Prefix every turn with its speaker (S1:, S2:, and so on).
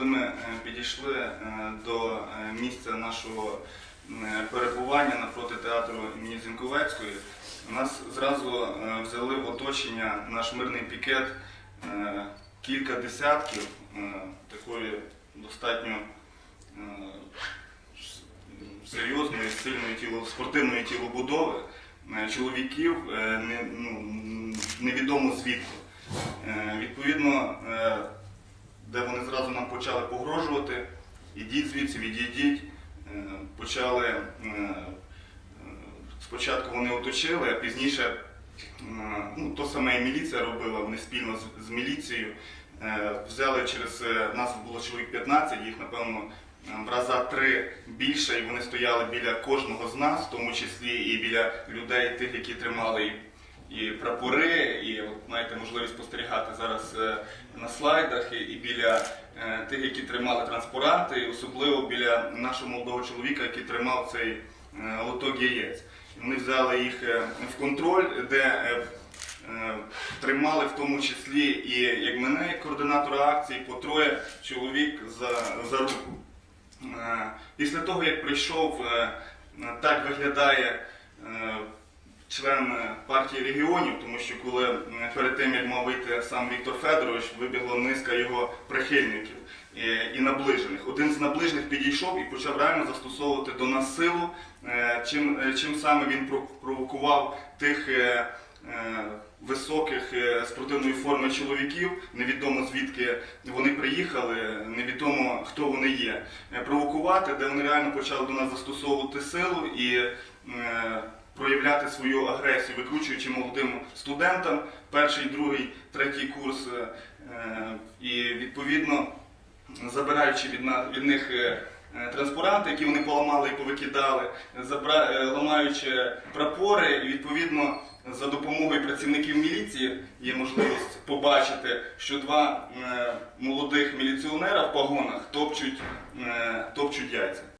S1: коли ми е, підійшли е, до е, місця нашого перебування навпроти театру імені Зінковецької, нас зразу взяли в оточення наш мирний пікет кілька десятків такої достатньо серйозної, сильної тіло, спортивної тілобудови чоловіків ну, невідомо звідки. Відповідно, де вони зразу нам почали погрожувати, ідіть звідси, відійдіть. Е, Почали е, спочатку вони оточили, а пізніше е, ну, то саме і міліція робила, вони спільно з, міліцією. Взяли через нас було чоловік 15, їх напевно в раза три більше, і вони стояли біля кожного з нас, в тому числі і біля людей, тих, які тримали і прапори, і от маєте можливість спостерігати зараз е, на слайдах, і, і біля е, тих, які тримали транспаранти, і особливо біля нашого молодого чоловіка, який тримав цей е, лоток яєць. Вони взяли їх в контроль, де тримали в тому числі і як мене, як координатора акції, по троє чоловік за, за руку. Після того, як прийшов, так виглядає член партії регіонів, тому що коли перед тим, як мав вийти сам Віктор Федорович, вибігла низка його прихильників е, і наближених. Один з наближених підійшов і почав реально застосовувати до нас силу, е, чим, е, чим саме він провокував тих. Високих спортивної форми чоловіків, невідомо звідки вони приїхали, невідомо хто вони є. Провокувати, де вони реально почали до нас застосовувати силу і проявляти свою агресію, викручуючи молодим студентам перший, другий, третій курс, е, е, і відповідно забираючи від, від них е, транспаранти, які вони поламали і повикидали, ламаючи прапори, і відповідно за допомогою працівників міліції є можливість побачити, що два молодих міліціонера в погонах топчуть, топчуть яйця.